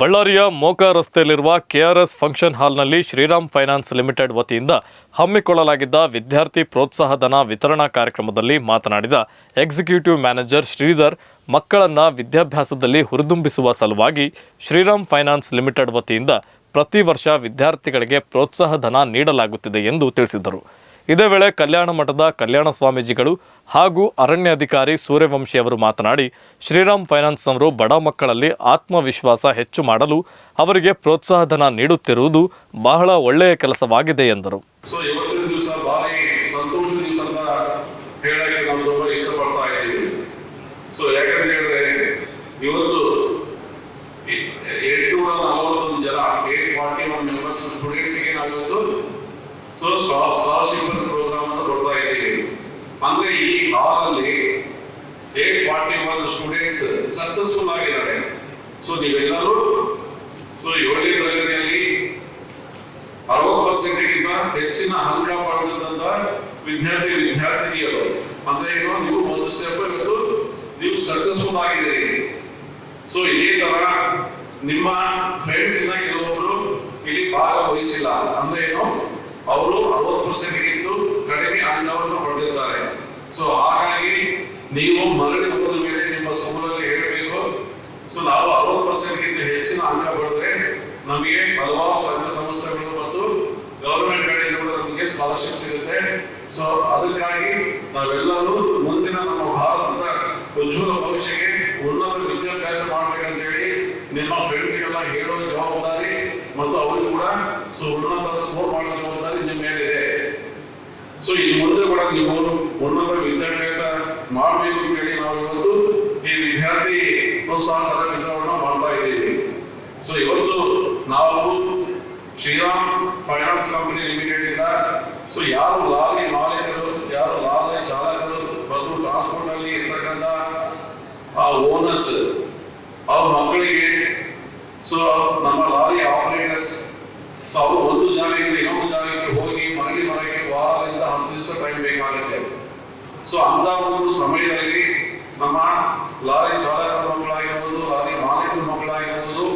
ಬಳ್ಳಾರಿಯ ಮೋಕಾ ರಸ್ತೆಯಲ್ಲಿರುವ KRS function ಹಾಲ್ನಲ್ಲಿ ಶ್ರೀರಾಮ್ ಫೈನಾನ್ಸ್ ಲಿಮಿಟೆಡ್ ವತಿಯಿಂದ ಹಮ್ಮಿಕೊಳ್ಳಲಾಗಿದ್ದ ವಿದ್ಯಾರ್ಥಿ ಪ್ರೋತ್ಸಾಹಧನ ವಿತರಣಾ ಕಾರ್ಯಕ್ರಮದಲ್ಲಿ ಮಾತನಾಡಿದ ಎಕ್ಸಿಕ್ಯೂಟಿವ್ ಮ್ಯಾನೇಜರ್ ಶ್ರೀಧರ್, ಮಕ್ಕಳನ್ನು ವಿದ್ಯಾಭ್ಯಾಸದಲ್ಲಿ ಹುರಿದುಂಬಿಸುವ ಸಲುವಾಗಿ ಶ್ರೀರಾಮ್ ಫೈನಾನ್ಸ್ ಲಿಮಿಟೆಡ್ ವತಿಯಿಂದ ಪ್ರತಿ ವರ್ಷ ವಿದ್ಯಾರ್ಥಿಗಳಿಗೆ ಪ್ರೋತ್ಸಾಹಧನ ನೀಡಲಾಗುತ್ತಿದೆ ಎಂದು ತಿಳಿಸಿದರು. ಇದೇ ವೇಳೆ ಕಲ್ಯಾಣ ಮಠದ ಕಲ್ಯಾಣ ಸ್ವಾಮೀಜಿಗಳು ಹಾಗೂ ಅರಣ್ಯಾಧಿಕಾರಿ ಸೂರ್ಯವಂಶಿ ಅವರು ಮಾತನಾಡಿ, ಶ್ರೀರಾಮ್ ಫೈನಾನ್ಸ್ ಅವರು ಬಡ ಮಕ್ಕಳಲ್ಲಿ ಆತ್ಮವಿಶ್ವಾಸ ಹೆಚ್ಚು ಮಾಡಲು ಅವರಿಗೆ ಪ್ರೋತ್ಸಾಹಧನ ನೀಡುತ್ತಿರುವುದು ಬಹಳ ಒಳ್ಳೆಯ ಕೆಲಸವಾಗಿದೆ ಎಂದರು. ಸ್ಕಾಲರ್ಶಿಪ್ ಪ್ರೋಗ್ರಾಮ್ ಅನ್ನು ಕೊಡ್ತಾ ಇದ್ದೀವಿ ಅಂದ್ರೆ ಈ ಕಾಲಲ್ಲಿ eight forty one students successful ಆಗಿದ್ದಾರೆ. ಸೊ ನೀವೆಲ್ಲರೂ ಸೊ ಏಳನೇ ತರಗತಿಯಲ್ಲಿ ಅರವತ್ತು ಪರ್ಸೆಂಟ್ಗಿಂತ ಹೆಚ್ಚಿನ ಅಂಕ ಪಡೆದಂತ ವಿದ್ಯಾರ್ಥಿ, ವಿದ್ಯಾರ್ಥಿನಿಯರು. ಅಂದ್ರೆ ಏನು, ನೀವು ಒಂದು ಸ್ಟೆಪ್ ಇವತ್ತು ನೀವು ಸಕ್ಸಸ್ಫುಲ್ ಆಗಿದ್ದೀರಿ. ಸೊ ಇದೇ ತರ ನಿಮ್ಮ ಫ್ರೆಂಡ್ಸ್ ಇನ್ನ ಕೆಲವೊಬ್ರು ಇಲ್ಲಿ ಭಾಗವಹಿಸಿಲ್ಲ ಅಂದ್ರೆ ಏನು, ಅವರು ಅರವತ್ತು ಪರ್ಸೆಂಟ್ಗಿಂತ ಕಡಿಮೆ ಅಂಕವನ್ನು ಪಡೆದಿದ್ದಾರೆ. ಸೊ ಹಾಗಾಗಿ ನೀವು ಮರಳಿ ಹೋದ ಮೇಲೆ ನಿಮ್ಮ ಸ್ಕೂಲಲ್ಲಿ ಹೇಳಬೇಕು. ಸೊ ನಾವು ಅರವತ್ತು ಪರ್ಸೆಂಟ್ಗಿಂತ ಹೆಚ್ಚಿನ ಅಂಕ ಪಡೆದ್ರೆ ನಮಗೆ ಹಲವಾರು ಸಣ್ಣ ಸಂಸ್ಥೆಗಳು ಮತ್ತು ಗೌರ್ಮೆಂಟ್ ಕಡೆಯಿಂದ ಕೂಡ ನಮಗೆ ಸ್ಕಾಲರ್ಶಿಪ್ ಸಿಗುತ್ತೆ. ಸೊ ಅದಕ್ಕಾಗಿ ನಾವೆಲ್ಲರೂ ಮುಂದಿನ ನಮ್ಮ ಭಾರತದ ಉಜ್ವಲ ಭವಿಷ್ಯಕ್ಕೆ ಉನ್ನತ ವಿದ್ಯಾಭ್ಯಾಸ ಮಾಡ್ಬೇಕಂತೇಳಿ ನಿಮ್ಮ ಫ್ರೆಂಡ್ಸ್ಗೆಲ್ಲ ಹೇಳುವ ಜವಾಬ್ದಾರಿ ಮತ್ತು ಅವರು ಕೂಡ ಸೊ ಉನ್ನತ ಸ್ಕೋರ್ ಮಾಡುವ ಜವಾಬ್ದಾರಿ ನಿಮ್ಮ ಮೇಲಿದೆ. ಸೊ ಈ ಮುಂದೆ ಕೂಡ ನೀವು ಉನ್ನತ ವಿದ್ಯಾಭ್ಯಾಸ ಮಾಡಬೇಕು ಅಂತ ಹೇಳಿ ನಾವು ಇವತ್ತು ಈ ವಿದ್ಯಾರ್ಥಿ ಪ್ರೋತ್ಸಾಹ ವಿತರಣೆ ಮಾಡ್ತಾ ಇದ್ದೀವಿ. ಸೊ ಇವತ್ತು ನಾವು ಶ್ರೀರಾಮ್ ಫೈನಾನ್ಸ್ ಕಂಪನಿ ಲಿಮಿಟೆಡ್ ಇಂದ ಸೊ ಯಾರು ಲಾರಿ ಮಾಲೀಕರು, ಯಾರು ಲಾರಿ ಚಾಲಕರು ಬಸ್ ಟ್ರಾನ್ಸ್ಪೋರ್ಟ್ ಅಲ್ಲಿ ಇರ್ತಕ್ಕಂಥ ಆ ಓನರ್ಸ್ ಅವ್ರ ಮಕ್ಕಳಿಗೆ ಸೊ ನಮ್ಮ ಲಾರಿ ಆಪರೇಟರ್ಸ್ ಸೊ ಅವರು ಒಂದು ಜಾಗದಿಂದ ಇನ್ನೊಂದು ಜಾಗಕ್ಕೆ ಹೋಗಿ ಮರಳಿ ಮನೆಗೆ ವಾರದಿಂದ ಹತ್ತು ದಿವಸ ಟೈಮ್ ಬೇಕಾಗುತ್ತೆ. ಸೊ ಅಂತ ಒಂದು ಸಮಯದಲ್ಲಿ ನಮ್ಮ ಲಾರಿ ಚಾಲಕರ ಮಕ್ಕಳಾಗಿರ್ಬೋದು, ಲಾರಿ ಮಾಲೀಕರ ಮಕ್ಕಳಾಗಿರ್ಬೋದು,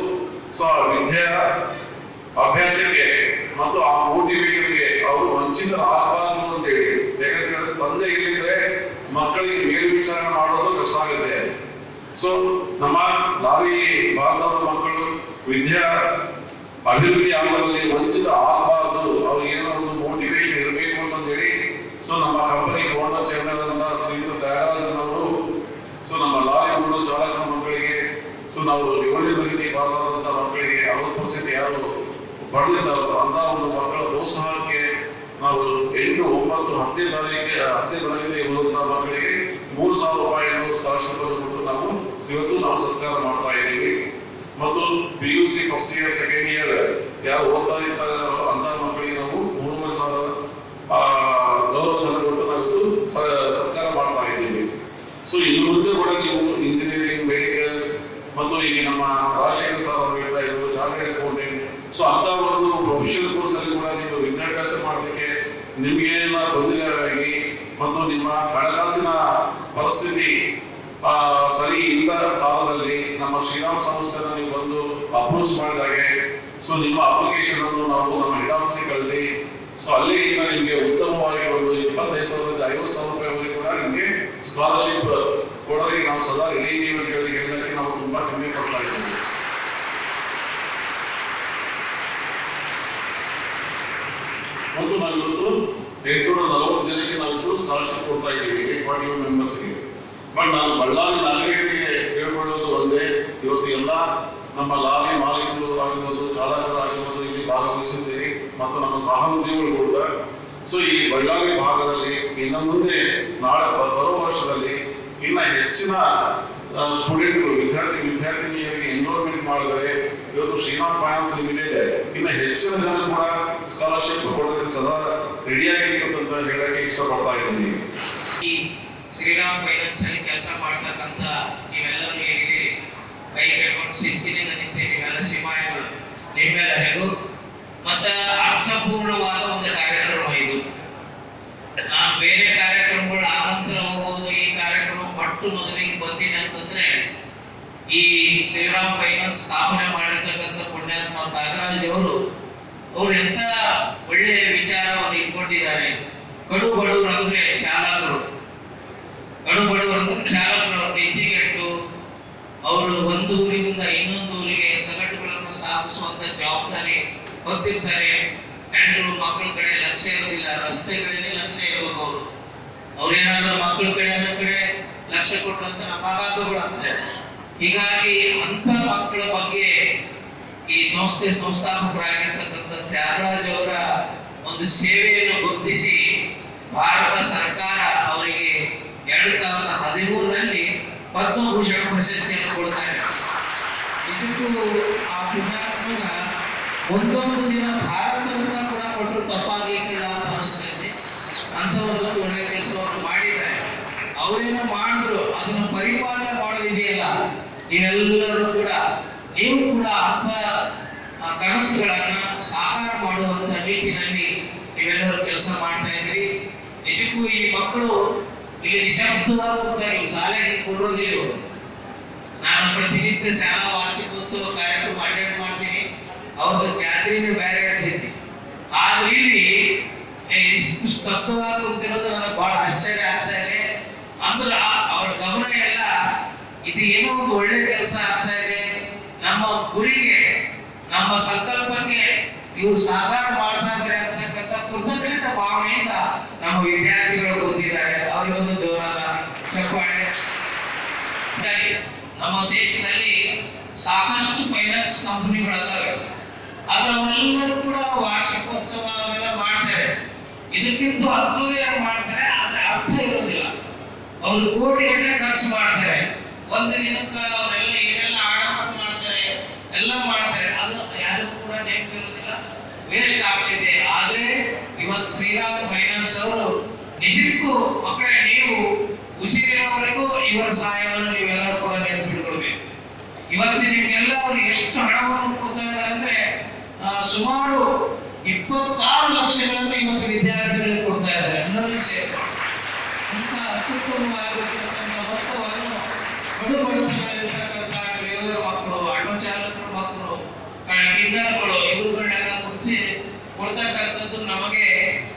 ಸೊ ವಿದ್ಯೆಯ ವಿದ್ಯಾ ಅಭ್ಯಾಸಕ್ಕೆ ಮತ್ತು ಆ ಮೋಟಿವೇಶನ್ಗೆ ಅವರು ವಂಚಿತರಾಗಬಾರದು ಅಂತೇಳಿ. ಯಾಕಂತ ಹೇಳಿದ್ರೆ ತಂದೆ ಇಲ್ಲಿದ್ರೆ ಮಕ್ಕಳಿಗೆ ಮೇಲ್ವಿಚಾರಣೆ ಮಾಡೋದು ಕಷ್ಟ ಆಗುತ್ತೆ. ಸೊ ನಮ್ಮ ಲಾರಿ ಭಾರತದ ಮಕ್ಕಳು ವಿದ್ಯಾ ಅಭಿವೃದ್ಧಿ ಆಗೋದ್ರಲ್ಲಿ ವಂಚಿತ ಆಗಬಾರದು. ಅವ್ರಿಗೆ ಏನೋ ಒಂದು ಮೋಟಿವೇಶನ್ ಇರಬೇಕು ಅಂತಂದೇಳಿ ಸೊ ನಮ್ಮ ಕಂಪನಿ ಓನರ್ ಚೇರ್ಮನ್ ಆದಂತ ಶ್ರೀಯುತ ತ್ಯಾಗರಾಜನ್ ಅವರು ಸೊ ನಮ್ಮ ಲಾರಿ ಓನರ್ ಚಾಲಕರ ಮಕ್ಕಳಿಗೆ ಸೊ ನಾವು ಏಳನೇ ತರಗತಿ ಪಾಸ್ ಆದಂತಹ ಮಕ್ಕಳಿಗೆ ಅರವತ್ತು ಪರ್ಸೆಂಟ್ ಯಾರು? ಪಡೆದಿದ್ದಾರೋ ಅಂತ ಒಂದು ಮಕ್ಕಳ ಪ್ರೋತ್ಸಾಹಕ್ಕೆ ನಾವು ಎಂಟು ಒಂಬತ್ತು ಹತ್ತನೇ ತಾರೀಕಿಗೆ ಹತ್ತನೇ ತರಗತಿ ಓದುವಂತ ಮಕ್ಕಳಿಗೆ ಮೂರು ಸಾವಿರ ರೂಪಾಯಿಯನ್ನು ಸ್ಕಾಲರ್ಶಿಪ್ ಕೊಟ್ಟು ನಾವು ಇವತ್ತು ನಾವು ಸತ್ಕಾರ ಮಾಡ್ತಾ ಇದ್ದೀವಿ. ಮತ್ತು P U C first year second year ಯಾರು ಓದ್ತಾ ಇರ್ತಾರೆ ಅಂತ ಮಕ್ಕಳಿಗೆ ನಾವು ಮೂರುವರೆ ಸಾವಿರ ಆ, ಗೌರವ ಧನ ಕೊಟ್ಟು ನಾವು ಇವತ್ತು ಸ- ಸತ್ಕಾರ ಮಾಡ್ತಾ ಇದ್ದೀವಿ ಸೊ ಇನ್ನು ಮುಂದೆ ಕೂಡ ನೀವು ಇಂಜಿನಿಯರಿಂಗ್ ಮೆಡಿಕಲ್ ಮತ್ತು ಈಗ ನಮ್ಮ ರಾಜಶೇಖರ್ ಸರ್ ಅವರು ಹೇಳ್ತಾ ಇದ್ರು ಚಾರ್ಟೆಡ್ ಅಕೌಂಟೆಂಟ್ ಸೊ ಅಂತ ಒಂದು ಪ್ರೊಫೆಷನಲ್ ಕೋರ್ಸ್ ಅಲ್ಲಿ ಕೂಡ ನೀವು ವಿದ್ಯಾಭ್ಯಾಸ ಮಾಡಲಿಕ್ಕೆ ನಿಮಗೆ ತೊಂದರೆ ಆಗಿ ಮತ್ತು ನಿಮ್ಮ ಹಣಕಾಸಿನ ಪರಿಸ್ಥಿತಿ ಸರಿ ಇಲ್ಲದ ಕಾಲದಲ್ಲಿ ನಮ್ಮ ಶ್ರೀರಾಮ್ ಸಂಸ್ಥೆನ ನೀವು ಬಂದು ಅಪ್ರೂವ್ಸ್ ಮಾಡಿದಾಗೆ ಸೊ ನಿಮ್ಮ ಅಪ್ಲಿಕೇಶನ್ ಅನ್ನು ನಾವು ನಮ್ಮ ಹೆಡ್ ಆಫೀಸಿಗೆ ಕಳಿಸಿ. ಸೊ ಅಲ್ಲಿ ನಿಮಗೆ ಉತ್ತಮವಾಗಿ ಒಂದು ಇಪ್ಪತ್ತೈದು ಸಾವಿರದ ಐವತ್ತು ಸಾವಿರ ರೂಪಾಯಿವರೆಗೆ ಕೂಡ ನಿಮಗೆ ಸ್ಕಾಲರ್ಶಿಪ್ ಕೊಡೋದಕ್ಕೆ ನಾವು ಸದಾ ರೆಡಿ ಅಂತ ಹೇಳಿ ಹೇಳಿದಕ್ಕೆ ನಾವು ತುಂಬಾ ಕಮ್ಮಿ ಕೊಡ್ತಾ ಇದ್ದೀವಿ. ಮತ್ತು ನಾನು ಎಂಟುನೂರ ನಲವತ್ತು ಇವತ್ತು ಸ್ಕಾಲರ್ಶಿಪ್ ಕೊಡ್ತಾ ಇದ್ದೀವಿ. ಏಟ್ ಫಾರ್ಟಿ ಒನ್ ಮೆಂಬರ್ಸ್ಗೆ ಬಟ್ ನಾನು ಬಳ್ಳಾರಿ ನಾಗರಿಕರಿಗೆ ಕೇಳ್ಕೊಳ್ಳೋದು ಒಂದೇ. ಇವತ್ತು ಎಲ್ಲ ನಮ್ಮ ಲಾರಿ ಮಾಲೀಕರು ಆಗಿರ್ಬೋದು, ಚಾಲಕರು ಆಗಿರ್ಬೋದು ಇಲ್ಲಿ ಭಾಗವಹಿಸಿದ್ದೀರಿ. ಮತ್ತು ನಮ್ಮ ಸಹೋದ್ಯೋಗಿಗಳು ಕೂಡ. ಸೊ ಈ ಬಳ್ಳಾರಿ ಭಾಗದಲ್ಲಿ ಇನ್ನು ಮುಂದೆ ನಾಳೆ ಬರುವ ವರ್ಷದಲ್ಲಿ ಇನ್ನ ಹೆಚ್ಚಿನ ಸ್ಟೂಡೆಂಟ್ಗಳು ವಿದ್ಯಾರ್ಥಿ ಮಾಡಿದರೆ ಶ್ರೀರಾಮ್ ಫೈನಾನ್ಸ್ ಲಿಮಿಟೆಡ್, ಇನ್ನು ಹೆಚ್ಚಿನ ಜನ ಕೂಡ ಸ್ಕಾಲರ್ಶಿಪ್ ಕೊಡೋದಕ್ಕೆ ಸದಾ ರೆಡಿಯಾಗಿ ಅಂತ ಹೇಳಕ್ಕೆ ಇಷ್ಟಪಡ್ತಾ ಇದ್ದೀನಿ. ಈ ಶ್ರೀರಾಮ್ ಫೈನಾನ್ಸ್ ಅಲ್ಲಿ ಕೆಲಸ ಮಾಡ್ತಕ್ಕಂತ ನೀವೆಲ್ಲರೂ ಹೇಳಿದಿರಿ ಕೈ ಕಟ್ಕೊಂಡು ಶಿಸ್ತಿನಿಂದ ನಿಂತೆ ನೀವೆಲ್ಲ ಸಿಪಾಯಿಗಳು ನಿಮ್ಮೆಲ್ಲರಿಗೂ. ಮತ್ತ ಅರ್ಥಪೂರ್ಣವಾದ ಒಂದು ಕಾರ್ಯಕ್ರಮ ಇದು ನಾನು ಬೇರೆ ಕಾರ್ಯಕ್ರಮಗಳು ಆನಂತರ ಹೋಗೋದು ಈ ಕಾರ್ಯಕ್ರಮ ಪಟ್ಟು ಮೊದಲಿಗೆ ಬಂದಿನಿ ಅಂತಂದ್ರೆ ಈ ಶ್ರೀರಾಮ್ ಫೈನಾನ್ಸ್ ಸ್ಥಾಪನೆ ಮಾಡಿರ್ತಕ್ಕಂಥ ತ್ಯಾಗರಾಜ್ ಅವರು ಅವರು ಎಂತ ಒಳ್ಳೆಯ ವಿಚಾರವನ್ನು ಇಟ್ಕೊಂಡಿದ್ದಾರೆ. ಕಡು ಬಡವರು ಅಂದ್ರೆ ಚಾಲಕರು. ಕಡು ಬಡವರು ಅಂದ್ರೆ ಚಾಲಕರು, ಅವ್ರ ಅವರು ಒಂದು ಊರಿನಿಂದ ಇನ್ನೊಂದು ಊರಿಗೆ ಸಗಟುಗಳನ್ನು ಸಾಗಿಸುವಂತ ಜವಾಬ್ದಾರಿ ಹೊತ್ತಿರ್ತಾರೆ. ಹೆಂಡರು ಮಕ್ಕಳ ಕಡೆ ಲಕ್ಷ್ಯ ಇರೋದಿಲ್ಲ, ರಸ್ತೆ ಕಡೆನೆ ಲಕ್ಷ್ಯ ಇರ್ಬೇಕು ಅವರು. ಅವ್ರೇನಾದ್ರೂ ಮಕ್ಕಳ ಕಡೆ ಕಡೆ ಲಕ್ಷ್ಯ ಕೊಟ್ಟು ಅಂತ ಅಪಘಾತಗಳು ಆಗ್ತದೆ ಹೀಗಾಗಿ ಅಂತ ಮಕ್ಕಳ ಬಗ್ಗೆ ಈ ಸಂಸ್ಥೆ ಸಂಸ್ಥಾಪಕರಾಗಿರ್ತಕ್ಕಂಥ ತ್ಯಾಗರಾಜ್ ಅವರ ಒಂದು ಸೇವೆಯನ್ನು ಗುರುತಿಸಿ ಭಾರತ ಸರ್ಕಾರ ಅವರಿಗೆ ಎರಡ್ ಸಾವಿರದ ಹದಿಮೂರರಲ್ಲಿ ಪದ್ಮಭೂಷಣ ಪ್ರಶಸ್ತಿಯನ್ನು ಕೊಡ್ತಾರೆ. ಇದಕ್ಕೂ ಆ ಪುಣ್ಯಾತ್ಮನ ಒಂದೊಂದು ದಿನ ಭಾರತವನ್ನು ಕೂಡ ಕೊಟ್ಟರು ತಪ್ಪಾಗಲಿಕ್ಕಿಲ್ಲ ಅಂತ ಅನಿಸ್ತೈತಿ ಅಂಥವ್ರದ್ದು ಒಳ್ಳೆಯ ಕೆಲಸವನ್ನು ಮಾಡಿದ್ದಾರೆ. ಅವರೇನು ಮಾಡಿದ್ರು, ಅದನ್ನು ಪರಿಪಾಲನೆ ನೀವೆಲ್ಲರೂ ಕೂಡ ನೀವು ಕೂಡ ಅಂತ ಆ ಕನಸುಗಳನ್ನ ಸಾಕಾರ ಮಾಡುವಂತ ನಿಟ್ಟಿನಲ್ಲಿ ನೀವೆಲ್ಲರೂ ಕೆಲಸ ಮಾಡ್ತಾ ಇದ್ರಿ ನಿಜಕ್ಕೂ ಈ ಮಕ್ಕಳು ಇಲ್ಲಿ ನಿಶಬ್ದವಾಗಿ ಶಾಲೆಗೆ ಕೊಡೋದಿಲ್ಲ. ನಾನು ಪ್ರತಿನಿತ್ಯ ಶಾಲಾ ವಾರ್ಷಿಕೋತ್ಸವ ಕಾರ್ಯಕ್ರಮ ಅಟೆಂಡ್ ಮಾಡ್ತೀನಿ. ಅವ್ರದ್ದು ಜಾತ್ರೆನೂ ಬೇರೆ ಇರ್ತೈತಿ. ಆದ್ರೆ ಇಲ್ಲಿ ಇಷ್ಟು ಸ್ತಬ್ಧವಾಗಿ ನನಗೆ ಬಹಳ ಆಶ್ಚರ್ಯ ಆಗ್ತಾ ಇದೆ. ಅಂದ್ರೆ ಆ- ಅವ್ರ ಗಮನ ಎಲ್ಲ ಇದು ಏನೋ ಒಂದು ಒಳ್ಳೆ ಕೆಲಸ ಆಗ್ತಾ ಇದೆ. ನಮ್ಮ ಗುರಿಗೆ, ನಮ್ಮ ಸಂಕಲ್ಪಕ್ಕೆ ಇವ್ರು ಸಾಕಾರ ಮಾಡ್ತಾ ಇದ್ದಾರೆ ಅಂತಕ್ಕಂಥ ಕೃತಜ್ಞತ ಭಾವನೆಯಿಂದ ನಮ್ಮ ವಿದ್ಯಾರ್ಥಿಗಳು ಓದಿದ್ದಾರೆ ಅವರಿಗೊಂದು ಜೋರಾದ ಚಪ್ಪಾಳೆ. ನಮ್ಮ ದೇಶದಲ್ಲಿ ಸಾಕಷ್ಟು ಫೈನಾನ್ಸ್ ಕಂಪನಿಗಳಿದಾವೆ. ಅದರವರೆಲ್ಲರೂ ಕೂಡ ವಾರ್ಷಿಕೋತ್ಸವ ಅವೆಲ್ಲ ಮಾಡ್ತಾರೆ ಇದಕ್ಕಿಂತ ಅದ್ದೂರಿಯಾಗಿ ಮಾಡ್ತಾರೆ, ಆದ್ರೆ ಅರ್ಥ ಇರೋದಿಲ್ಲ. ಅವರು ಕೋಟಿ ಒಂದು ದಿನಕ್ಕೆ ಅವರೆಲ್ಲ ಏನೆಲ್ಲ ಆಡಂಬರ ಮಾಡ್ತಾರೆ, ಎಲ್ಲ ಮಾಡ್ತಾರೆ. ಅದು ಯಾರಿಗೂ ಕೂಡ ನೆನಪಿರೋದಿಲ್ಲ ವೇಸ್ಟ್ ಆಗ್ತಿದೆ. ಆದ್ರೆ ಇವತ್ತು ಶ್ರೀರಾಮ್ ಫೈನಾನ್ಸ್ ಅವರು ನಿಜಕ್ಕೂ ಮಕ್ಕಳೇ, ನೀವು ಉಸಿರಿರೋವರೆಗೂ ಇವರ ಸಹಾಯವನ್ನು ನೀವೆಲ್ಲರೂ ಕೂಡ ನೆನಪಿಟ್ಕೊಳ್ಬೇಕು ಇವತ್ತು ನಿಮ್ಗೆಲ್ಲ ಅವರು ಎಷ್ಟು ಹಣವನ್ನು ಇದ್ದಾರೆ ಅಂದ್ರೆ ಸುಮಾರು ಇಪ್ಪತ್ತಾರು ಲಕ್ಷಗಳನ್ನು ಇವತ್ತು ವಿದ್ಯಾರ್ಥಿಗಳಿಗೆ ಕೊಡ್ತಾ ಇದ್ದಾರೆ. ಎಲ್ಲರಿಗೂ ಸೇರಿಸಿ ಅಂತ ಮೊತ್ತವನ್ನು ಬಡು ಬಡತನದಲ್ಲಿರ್ತಕ್ಕಂಥ ಡ್ರೈವರ್ ಮಕ್ಕಳು ಆಟೋ ಚಾಲಕರ ಮಕ್ಕಳು ಕಿಂಡರ್ಗಳು ಇವುಗಳನ್ನೆಲ್ಲ ಕುರಿಸಿ ಕೊಡ್ತಕ್ಕಂಥದ್ದು ನಮಗೆ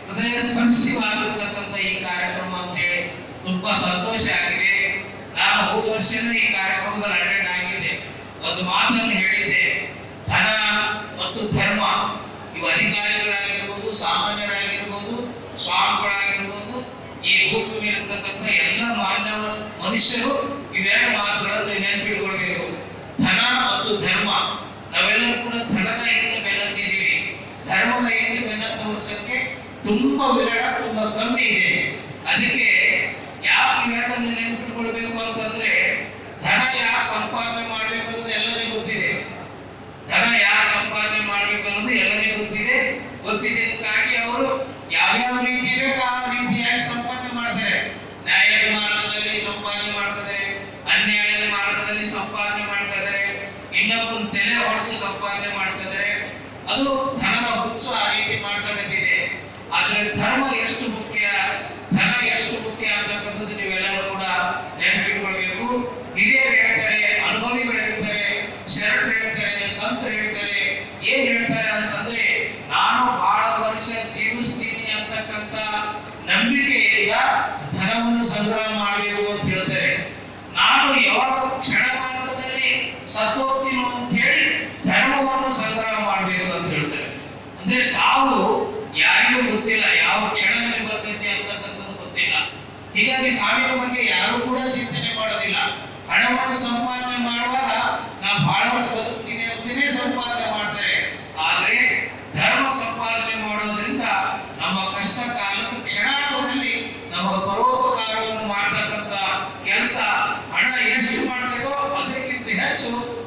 ಹೃದಯ ಸ್ಪರ್ಶಿವಾಗಿರ್ತಕ್ಕಂಥ ಈ ಕಾರ್ಯಕ್ರಮ ಅಂತ ಹೇಳಿ ತುಂಬಾ ಸಂತೋಷ ಆಗಿದೆ ನಾನು ಹೋದ ವರ್ಷನೂ ಈ ಕಾರ್ಯಕ್ರಮದಲ್ಲಿ ಅಟೆಂಡ್ ಆಗಿದೆ ಒಂದು ಮಾತನ್ನು ಹೇಳಿದ್ದೆ ಧನ ಮತ್ತು ಧರ್ಮ ಇವು ಅಧಿಕಾರಿಗಳಾಗಿರ್ಬೋದು ಸಾಮಾನ್ಯರಾಗಿರ್ಬೋದು ಸ್ವಾಮಿಗಳಾಗಿರ್ಬೋದು ಈ ಭೂಮಿ ಮೇಲಿರ್ತಕ್ಕಂಥ ಎಲ್ಲ ಮಾನವ ಮನುಷ್ಯರು ಇವೆರಡು ಮಾತುಗಳನ್ನು ನೆನಪಿಟ್ಕೊಳ್ಬೇಕು. ಧನ ಮತ್ತು ಧರ್ಮ, ನಾವೆಲ್ಲರೂ ಕೂಡ ಧನದ ಹಿಂದೆ ಬೆನ್ನತ್ತಿದ್ದೀವಿ ಧರ್ಮದ ಹಿಂದೆ ಬೆನ್ನ ತೋರಿಸಕ್ಕೆ ತುಂಬಾ ವಿರಳ, ತುಂಬಾ ಕಮ್ಮಿ ಇದೆ. ಅದಕ್ಕೆ ಯಾವ ಇವೆರಡನ್ನು ನೆನಪಿಟ್ಕೊಳ್ಬೇಕು ಅಂತಂದ್ರೆ, ಧನ ಯಾಕೆ ಸಂಪಾದನೆ ಮಾಡಬೇಕು ಅನ್ನೋದು ಎಲ್ಲರಿಗೂ ಗೊತ್ತಿದೆ. ಧನ ಯಾಕೆ ಸಂಪಾದನೆ ಮಾಡಬೇಕು ಅನ್ನೋದು ಎಲ್ಲರಿಗೂ ಗೊತ್ತಿದೆ. ಗೊತ್ತಿದೆ ಅದಕ್ಕಾಗಿ ಅವರು ಯಾವ್ಯಾವ ರೀತಿ ಬೇಕು ಆ ರೀತಿಯಾಗಿ ಸಂಪಾದನೆ ಮಾಡ್ತಾರೆ ನ್ಯಾಯದ ಮಾರ್ಗದಲ್ಲಿ ಸಂಪಾದನೆ ಮಾಡ್ತಾರೆ ಅನ್ಯಾಯದ ಮಾರ್ಗದಲ್ಲಿ ಸಂಪಾದನೆ ಮಾಡ್ತಾ ಇದ್ದಾರೆ ಇನ್ನೊಬ್ಬನ ತಲೆ ಹೊಡೆದು ಸಂಪಾದನೆ ಮಾಡ್ತಾ ಇದ್ದಾರೆ. ಅದು ಧನದ ಹುಚ್ಚು ಆ ರೀತಿ ಮಾಡ್ಸಕತ್ತಿದೆ. ಆದ್ರೆ ಧರ್ಮ ಎಷ್ಟು ಮುಖ್ಯ? ಧನ ಎಷ್ಟು ಮುಖ್ಯ ಅಂತಕ್ಕಂಥದ್ದು ನೀವೆಲ್ಲರೂ ಕೂಡ ನೆನಪಿಟ್ಕೊಳ್ಬೇಕು. ಹಿರಿಯರು ಹೇಳ್ತಾರೆ ಅನುಭವಿಗಳು ಹೇಳ್ತಾರೆ ಶರಣರು ಹೇಳ್ತಾರೆ ಸಂತರು ಹೇಳ್ತಾರೆ. ಏನ್ ಹೇಳ್ತಾರೆ ಅಂತಂದ್ರೆ, ನಾನು ಬಹಳ ವರ್ಷ ಜೀವಿಸ್ತೀನಿ ಅಂತಕ್ಕಂಥ ನಂಬಿಕೆಯಿಂದ ಧನವನ್ನು ಸಂಗ್ರಹ ಮಾಡಬೇಕು ಅಂತ ಹೇಳ್ತಾರೆ ನಾನು ಯಾವಾಗ ಕ್ಷಣ ಮಾತ್ರದಲ್ಲಿ ಸತ್ತೋಗ್ತೀನೋ ಅಂತ ಹೇಳಿ ಧರ್ಮವನ್ನು ಸಂಗ್ರಹ ಮಾಡಬೇಕು ಅಂತ ಹೇಳ್ತಾರೆ. ಅಂದ್ರೆ ಸಾವು ಯಾರಿಗೂ ಗೊತ್ತಿಲ್ಲ, ಯಾವ ಕ್ಷಣದಲ್ಲಿ ಬರ್ತೈತೆ ಅಂತಕ್ಕಂಥದ್ದು ಗೊತ್ತಿಲ್ಲ. ಹೀಗಾಗಿ ಸಾವಿನ ಬಗ್ಗೆ ಯಾರು ಕೂಡ ಚಿಂತನೆ ಮಾಡೋದಿಲ್ಲ. ಹಣವನ್ನು ಸಂಪಾದನೆ ಮಾಡುವಾಗ ನಾ ಬಹಳ ವರ್ಷ ಬದುಕ್ತೀನಿ ಅಂತಾನೆ ಸಂಪಾದನೆ ಮಾಡ್ತಾರೆ. ಆದ್ರೆ ಧರ್ಮ ಸಂಪಾದನೆ ಮಾಡೋದ್ರಿಂದ ನಮ್ಮ ಕಷ್ಟ ಕಾಲದ ಕ್ಷಣಾರ್ಧದಲ್ಲಿ ನಮ್ಮ ಪರೋಪಕಾರವನ್ನು ಮಾಡ್ತಕ್ಕಂಥ ಕೆಲಸ ಹಣ ಎಷ್ಟು máximo